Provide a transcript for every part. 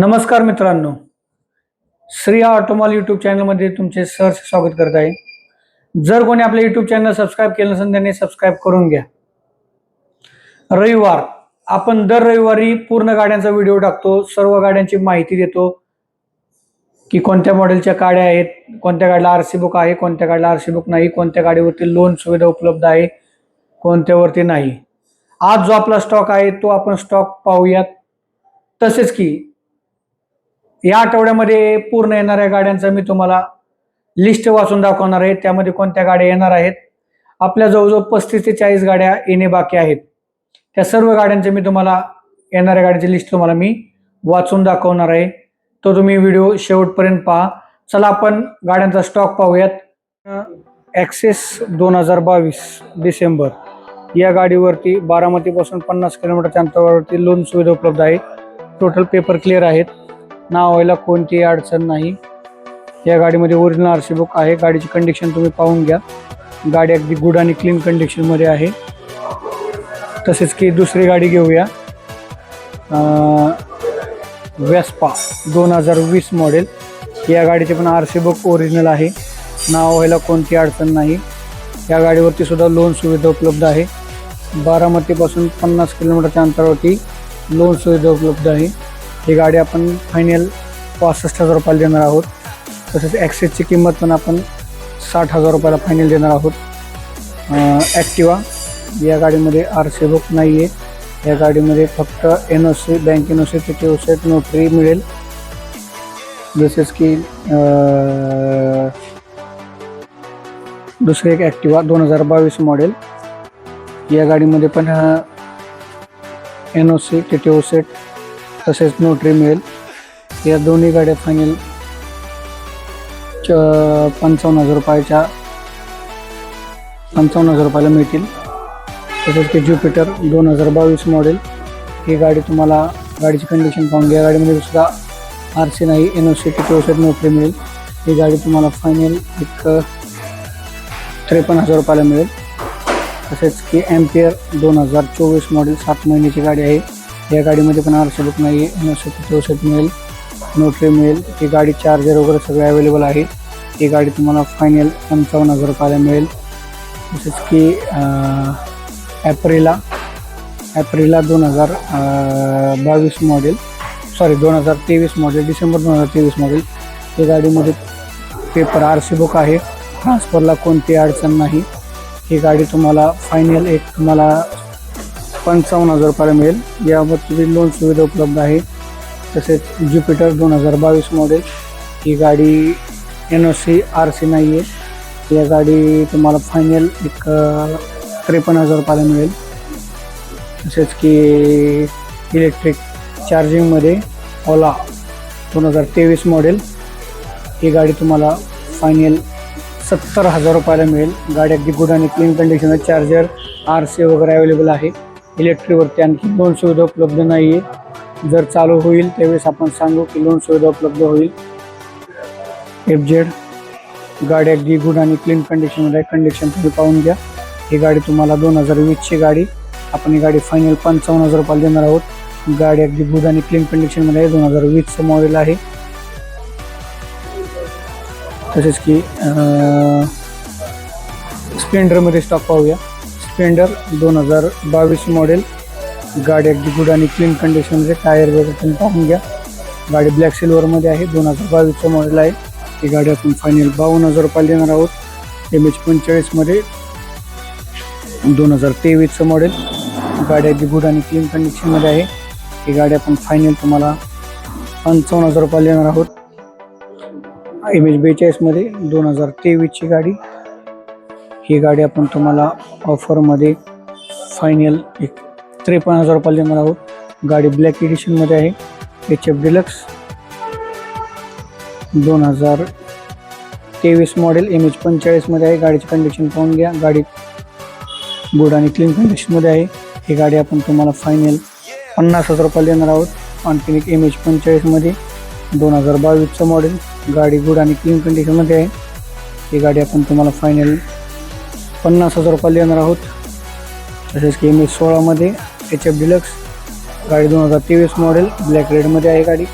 नमस्कार मित्रांनो. श्री ऑटोमॉल यूट्यूब चॅनलमध्ये तुमचे सहर्ष स्वागत करत आहे. जर कोणी आपले यूट्यूब चॅनल सबस्क्राईब केलं नसेल त्यांनी सबस्क्राईब करून घ्या. रविवार. आपण दर रविवारी पूर्ण गाड्यांचा व्हिडिओ टाकतो सर्व गाड्यांची माहिती देतो की कोणत्या मॉडेलच्या गाड्या आहेत कोणत्या गाडीला आर सी बुक आहे कोणत्या गाडीला आर सी बुक नाही कोणत्या गाडीवरती लोन सुविधा उपलब्ध आहे कोणत्यावरती नाही. आज जो आपला स्टॉक आहे तो आपण स्टॉक पाहूयात. तसेच की या आठवड्यामध्ये पूर्ण येणाऱ्या गाड्यांचा मी तुम्हाला लिस्ट वाचून दाखवणार आहे. त्यामध्ये कोणत्या गाड्या येणार आहेत? आपल्या जवळजवळ पस्तीस ते चाळीस गाड्या येणे बाकी आहेत. त्या सर्व गाड्यांचे मी तुम्हाला येणाऱ्या गाड्यांची लिस्ट तुम्हाला मी वाचून दाखवणार आहे. तो तुम्ही व्हिडिओ शेवटपर्यंत पहा. चला आपण गाड्यांचा स्टॉक पाहूयात. ॲक्सेस दोन हजार बावीस डिसेंबर. या गाडीवरती बारामतीपासून पन्नास किलोमीटरच्या अंतरावरती लोन सुविधा उपलब्ध आहे. टोटल पेपर क्लिअर आहेत. नाव व्हायला कोणतीही अडचण नाही. या गाडीमध्ये ओरिजिनल आर सी बुक आहे. गाडीची कंडिशन तुम्ही पाहून घ्या. गाडी अगदी गुड आणि क्लीन कंडिशनमध्ये आहे. तसेच की दुसरी गाडी घेऊया. वेस्पा दोन हजार वीस मॉडेल या गाडीचे पण आर सी बुक ओरिजिनल आहे. नाव व्हायला कोणती अडचण नाही. या गाडीवरती सुद्धा लोन सुविधा उपलब्ध आहे. बारामतीपासून पन्नास किलोमीटरच्या अंतरावरती लोन सुविधा उपलब्ध आहे. ही गाडी आपण फायनल पासष्ट हजार रुपयाला देणार आहोत. तसेच ॲक्सेसची किंमत पण आपण साठ हजार रुपयाला फायनल देणार आहोत. ॲक्टिवा या गाडीमध्ये आर सी बुक नाही आहे या गाडीमध्ये फक्त N O C bank N O C T O set notary मिळेल. जसेच की दुसरी एक ॲक्टिवा दोन हजार बावीस मॉडेल या गाडीमध्ये पण N O C T T O set तसेच नोटरी मिळेल. या दोन्ही गाड्या फायनल च पंचावन्न हजार रुपयाच्या पंचावन्न हजार रुपयाला मिळतील. तसेच की ज्युपिटर दोन हजार बावीस मॉडेल ही गाडी तुम्हाला गाडीची कंडिशन पाहून या गाडीमध्ये सुद्धा आर सी नाही N O C T O नोकरी नोटरी मिळेल. ही गाडी तुम्हाला फायनल एक त्रेपन्न हजार रुपयाला मिळेल. तसेच की एम्पियर दोन हजार चोवीस मॉडेल सात महिन्याची गाडी आहे. या गाडीमध्ये पण आर सी बुक नाही आहे चौसष्ट मिळेल नोटरी मिळेल. ही गाडी चार्जर वगैरे सगळे अवेलेबल आहे. ही गाडी तुम्हाला फायनल पंचावन्न हजार रुपयाला मिळेल. तसेच की ॲप्रिला ॲप्रिला दोन हजार बावीस मॉडेल सॉरी दोन हजार तेवीस मॉडेल डिसेंबर दोन हजार तेवीस मॉडेल ते गाडीमध्ये पेपर आर सी बुक आहे. ट्रान्सफरला कोणती अडचण नाही. ही गाडी तुम्हाला फायनल एक तुम्हाला पंचावन्न हजार रुपयाला मिळेल. यामध्ये तुम्ही लोन सुविधा उपलब्ध आहे. तसेच ज्युपिटर दोन हजार बावीस मॉडेल ही गाडी N O C R C नाही आहे या गाडी तुम्हाला फायनल एक त्रेपन्न हजार रुपयाला मिळेल. तसेच की इलेक्ट्रिक चार्जिंगमध्ये ओला दोन हजार तेवीस मॉडेल ही गाडी तुम्हाला फायनल सत्तर हजार रुपयाला मिळेल. गाडी अगदी गुड आणि क्लीन कंडिशन आहे चार्जर आर सी वगैरे अवेलेबल आहे. इलेक्ट्रिकवरती आणखी लोन सुविधा उपलब्ध नाही आहे जर चालू होईल त्यावेळेस आपण सांगू की लोन सुविधा उपलब्ध होईल. एफ जेड गाडी अगदी गुड आणि क्लीन कंडिशनमध्ये आहे. कंडिशन तुम्ही पाहून घ्या. ही गाडी तुम्हाला दोन हजार वीसची गाडी. आपण ही गाडी फायनल पंचावन्न हजार रुपयाला देणार आहोत. गाडी अगदी गुड आणि क्लीन कंडिशनमध्ये आहे. दोन हजार वीसचं मॉडेल आहे. तसेच की स्प्लेंडरमध्ये स्टॉक पाहूया. स्प्लेंडर दोन हजार बावीस मॉडेल गाडी अगदी गुड आणि क्लीन कंडिशनमध्ये टायर वगैरे तुम्ही पाहून घ्या. गाडी ब्लॅक सिल्वरमध्ये आहे दोन हजार बावीसचं मॉडेल आहे. ही गाडी आपण फायनल बावन्न हजार रुपयाला देणार आहोत. एम एच पंचेचाळीसमध्ये दोन हजार तेवीसचं मॉडेल गाडी अगदी गुड आणि क्लीन कंडिशनमध्ये आहे. ही गाडी आपण फायनल तुम्हाला पंचावन्न हजार रुपयाला देणार आहोत. एम एच बेचाळीसमध्ये दोन हजार तेवीसची गाडी. ही गाडी आपण तुम्हाला ऑफरमध्ये फायनल एक त्रेपन्न हजार रुपयाला देणार आहोत. गाडी ब्लॅक एडिशनमध्ये आहे. एच एफ डिलक्स दोन हजार तेवीस मॉडेल एम एच पंचेचाळीसमध्ये आहे. गाडीची कंडिशन पाहून घ्या. गाडी गुड आणि क्लीन कंडिशनमध्ये आहे. ही गाडी आपण तुम्हाला फायनल पन्नास हजार रुपयाला देणार आहोत. आणखीन एक एम एच पंचेचाळीसमध्ये दोन हजार बावीसचं मॉडेल गाडी गुड आणि क्लीन कंडिशनमध्ये आहे. ही गाडी आपण तुम्हाला फायनल पन्नास हजार रुपयाला येणार आहोत. तसेच की एम एस सोळामध्ये एच एफ डिलक्स गाडी दोन हजार तेवीस मॉडेल ब्लॅक रेडमध्ये आहे गाडी.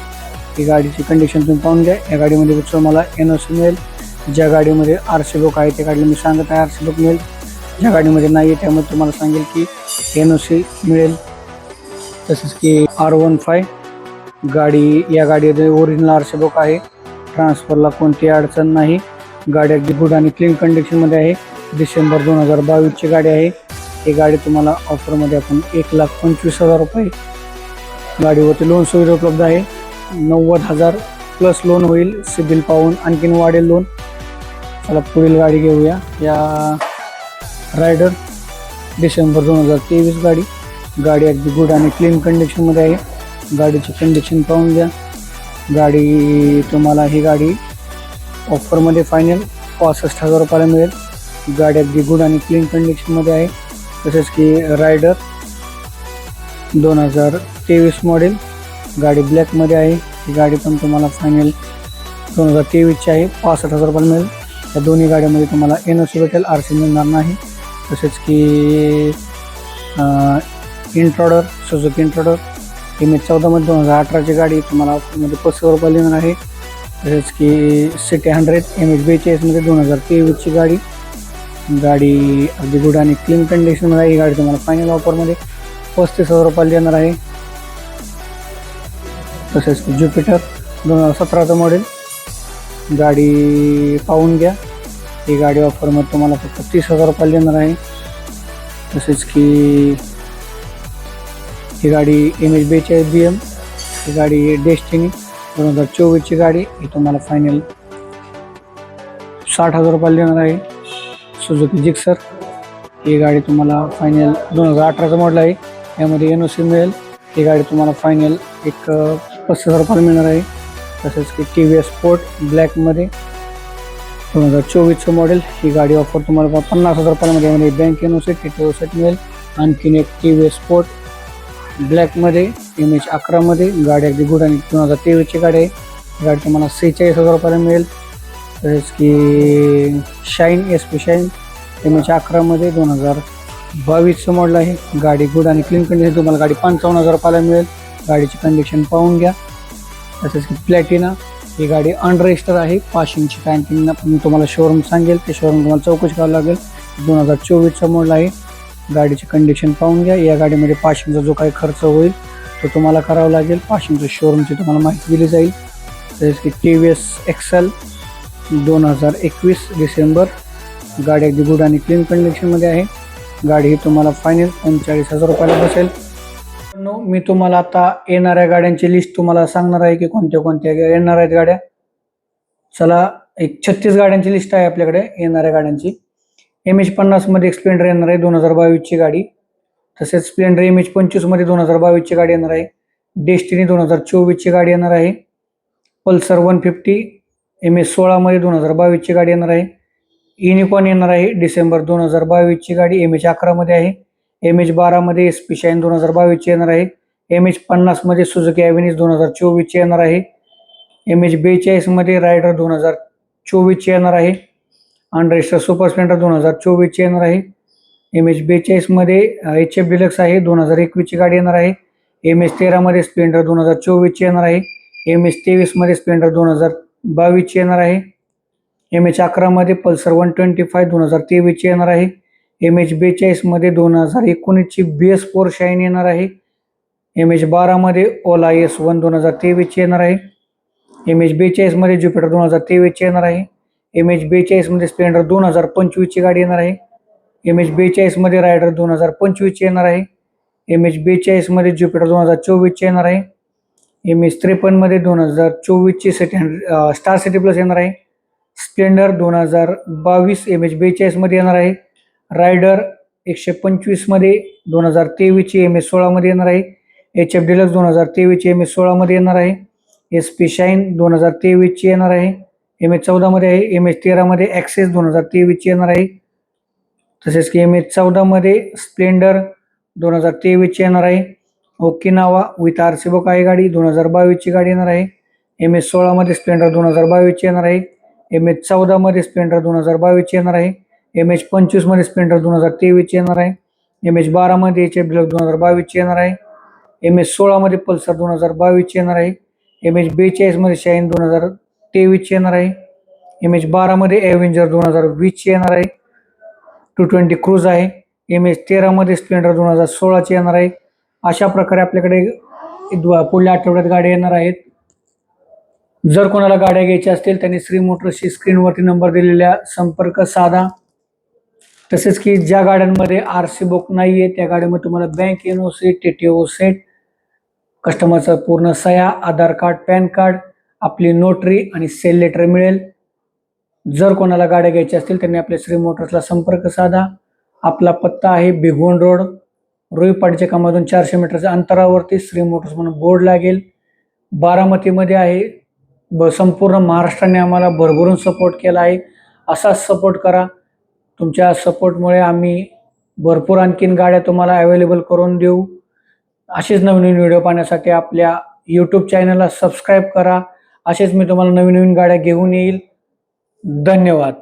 ही गाडीची कंडिशन तुम्ही पाहून घ्या. या गाडीमध्ये तुम्हाला एन ओ सी मिळेल. ज्या गाडीमध्ये आर सी बुक आहे त्या गाडीला मी सांगत आहे आर सी बुक मिळेल. ज्या गाडीमध्ये नाही आहे त्यामध्ये तुम्हाला सांगेल की एन ओ सी मिळेल. तसेच की आर वन फाय गाडी या गाडीमध्ये ओरिजिनल आर सी बुक आहे. ट्रान्सफरला कोणती अडचण नाही. गाडी अगदी गुड आणि क्लीन कंडिशनमध्ये आहे. डिसेंबर दोन हजार बावीसची गाडी आहे. ही गाडी तुम्हाला ऑफरमध्ये आपण एक लाख पंचवीस हजार रुपये गाडीवरती लोन सुविधा उपलब्ध आहे. नव्वद हजार प्लस लोन होईल सिबिल पाहून आणखीन वाढेल लोन चला पुढील गाडी घेऊया. या रायडर डिसेंबर दोन हजार तेवीस गाडी. गाडी अगदी गुड आणि क्लीन कंडिशनमध्ये आहे. गाडीची कंडिशन पाहून घ्या. गाडी तुम्हाला ही गाडी ऑफरमध्ये फायनल पासष्ट हजार रुपयाला मिळेल. गाडी अगदी गुड आणि क्लीन कंडिशनमध्ये आहे तसेच की रायडर दोन हजार तेवीस मॉडेल गाडी ब्लॅकमध्ये आहे. ही गाडी पण तुम्हाला फायनल दोन हजार तेवीसची आहे. पासष्ट हजार रुपयाला मिळेल. या दोन्ही गाड्यामध्ये तुम्हाला एन ओ सी भेटेल. आर सी मिळणार नाही. तसेच की Intruder Suzuki Intruder M H चौदामध्ये दोन हजार अठराची गाडी तुम्हाला ऑफरमध्ये पस्तीस रुपयाला येणार आहे. तसेच की C T hundred M H बेचाळीसमध्ये दोन हजार तेवीसची गाडी गाडी अगदी गुड आणि क्लीन कंडिशनमध्ये आहे. ही गाडी तुम्हाला फायनल ऑफरमध्ये पस्तीस हजार रुपयाला देणार आहे. तसेच की ज्युपिटर दोन हजार सतराचं मॉडेल गाडी पाहून घ्या. ही गाडी ऑफरमध्ये तुम्हाला फक्त तीस हजार रुपयाला देणार आहे. तसेच की ही गाडी एम एच बेचाळीस बी एम ही गाडी डेस्टिनी दोन हजार चोवीसची गाडी. ही तुम्हाला फायनल साठ हजार रुपयाला देणार आहे. सुझुकी जिक्सर ही गाडी तुम्हाला फायनल दोन हजार अठराचं मॉडल आहे. यामध्ये एन ओ सी मिळेल. ही गाडी तुम्हाला फायनल एक पस्तीस हजार रुपयाला मिळणार आहे. तसेच की टी व्ही एस स्पोर्ट ब्लॅकमध्ये दोन हजार चोवीसचं मॉडेल ही गाडी ऑफर तुम्हाला पन्नास हजार रुपयामध्ये यामध्ये bank N O C T T O set मिळेल. आणखीन एक टी व्ही एस स्पोर्ट ब्लॅकमध्ये एम एच अकरामध्ये. गाडी अगदी गुड आणि दोन हजार तेवीसची गाडी आहे. गाडी तुम्हाला सेहेचाळीस हजार रुपयाला मिळेल. तसेच की Shine S P Shine M H अकरामध्ये दोन हजार बावीसचं मॉडल आहे. गाडी गुड आणि क्लीन कंडिशन तुम्हाला गाडी पंचावन्न हजार रुपयाला मिळेल. गाडीची कंडिशन पाहून घ्या. तसेच की प्लॅटिना ही गाडी अनरजिस्टर आहे. पाशिंगची काय पण तुम्हाला शोरूम सांगेल. ते शोरूम तुम्हाला चौकशी करावं लागेल. दोन हजार चोवीसचा मॉडल आहे. गाडीची कंडिशन पाहून घ्या. या गाडीमध्ये पाशिंगचा जो काही खर्च होईल तो तुम्हाला करावा लागेल. पाशिंगच्या शोरूमची तुम्हाला माहिती दिली जाईल. तसेच की टी व्ही एस एक्सेल दोन हजार एकवीस डिसेंबर गाडी अगदी गुड आणि क्लीन कंडिशनमध्ये आहे. गाडी ही तुम्हाला फायनल पंचेचाळीस हजार रुपयाला बसेल. मी तुम्हाला आता येणाऱ्या गाड्यांची लिस्ट तुम्हाला सांगणार आहे की कोणत्या कोणत्या येणार आहेत गाड्या. चला एक छत्तीस गाड्यांची लिस्ट आहे आपल्याकडे येणाऱ्या गाड्यांची. एम एच पन्नासमध्ये एक स्प्लेंडर येणार आहे दोन हजार बावीसची गाडी. तसेच स्प्लेंडर एम एच पंचवीसमध्ये दोन हजार बावीसची गाडी येणार आहे. डेस्टिनी दोन हजार चोवीसची गाडी येणार आहे. Pulsar one fifty M S सोळामध्ये दोन हजार बावीसची गाडी येणार आहे. युनिकॉर्न येणार आहे. डिसेंबर दोन हजार बावीसची गाडी एम एच अकरामध्ये आहे. एम एच बारामध्ये एस पी शाईन दोन हजार बावीसची येणार आहे. एम एच पन्नासमध्ये सुझुकी ॲव्हेनिस दोन हजार चोवीसची येणार आहे. एम एच बेचाळीसमध्ये रायडर दोन हजार चोवीसची येणार आहे. अनरेस्टर सुपर स्प्लेंडर दोन हजार चोवीसची येणार आहे. एम एच बेचाळीसमध्ये एच एफ डिलक्स आहे. दोन हजार एकवीसची गाडी येणार आहे. एम एच तेरामध्ये स्प्लेंडर दोन हजार चोवीसची येणार आहे. एम एच तेवीसमध्ये स्प्लेंडर दोन हजार बावीसची येणार आहे. एम एच अकरामध्ये पल्सर वन ट्वेंटी फाय दोन हजार तेवीसची येणार आहे. एम एच बेचाळीसमध्ये दोन हजार एकोणीसची बी एस फोर शाईन येणार आहे. एम एच बारामध्ये ओला एस वन दोन हजार तेवीसची येणार आहे. एम एच बेचाळीसमध्ये ज्युपिटर दोन हजार तेवीसची येणार आहे. एम एच बेचाळीसमध्ये स्प्लेंडर दोन हजार पंचवीसची गाडी येणार आहे. एम एच बेचाळीसमध्ये रायडर दोन हजार पंचवीसची येणार आहे. एम एच बेचाळीसमध्ये ज्युपिटर दोन हजार चोवीसची येणार आहे. एम एस त्रेपन्नमध्ये दोन हजार चोवीसची CT hundred Star City Plus येणार आहे. स्प्लेंडर दोन हजार बावीस एम एच बेचाळीसमध्ये येणार आहे. रायडर एकशे पंचवीसमध्ये दोन हजार तेवीसची एम एस सोळामध्ये येणार आहे. एच एफ डिलक्स दोन हजार तेवीसची एम एस सोळामध्ये येणार आहे. एस पी शाईन दोन हजार तेवीसची येणार आहे. एम एच चौदामध्ये आहे. एम एच तेरामध्ये ॲक्सेस दोन हजार तेवीसची येणार आहे. तसेच की एम एच चौदामध्ये स्प्लेंडर दोन हजार तेवीसची येणार आहे. Okinawa with R C book आहे गाडी दोन हजार बावीसची गाडी येणार आहे. एम एस सोळामध्ये स्प्लेंडर दोन हजार बावीसची येणार आहे. एम एच चौदामध्ये स्प्लेंडर दोन हजार बावीसची येणार आहे. एम एच पंचवीसमध्ये स्प्लेंडर दोन हजार तेवीसची येणार आहे. एम एच बारामध्ये एच एफ डिलक्स दोन हजार बावीसची येणार आहे. एम एच सोळामध्ये पल्सर दोन हजार बावीसची येणार आहे. एम एच बेचाळीसमध्ये शाईन दोन हजार तेवीसची येणार आहे. एम एच बारामध्ये ॲव्हेंजर दोन हजार वीसची येणार आहे. टू ट्वेंटी क्रूज आहे. एम एच तेरामध्ये स्प्लेंडर दोन हजार सोळाची येणार आहे. अशा प्रकारे आपल्याकडे पुढल्या आठवड्यात गाड्या येणार आहेत. जर कोणाला गाड्या घ्यायच्या असतील त्यांनी श्री मोटर्सची स्क्रीनवरती नंबर दिलेल्या संपर्क साधा. तसेच की ज्या गाड्यांमध्ये आर सी बुक नाही आहे त्या गाड्यामध्ये तुम्हाला bank N O C T T O set कस्टमरचा पूर्ण सह्या आधार कार्ड पॅन कार्ड आपली नोटरी आणि सेल लेटर मिळेल. जर कोणाला गाड्या घ्यायच्या असतील त्यांनी आपल्या श्री मोटर्सला संपर्क साधा. आपला पत्ता आहे भिगवण रोड रुईपाडच्या कामातून चारशे मीटरच्या अंतरावरती श्री मोटर्स म्हणून बोर्ड लागेल. बारामतीमध्ये आहे. ब संपूर्ण महाराष्ट्राने आम्हाला भरभरून सपोर्ट केला आहे. असाच सपोर्ट करा. तुमच्या सपोर्टमुळे आम्ही भरपूर आणखीन गाड्या तुम्हाला अवेलेबल करून देऊ. असेच नवीन नवीन व्हिडिओ पाहण्यासाठी आपल्या यूट्यूब चॅनलला सबस्क्राईब करा. असेच मी तुम्हाला नवीन नवीन गाड्या घेऊन येईल. धन्यवाद.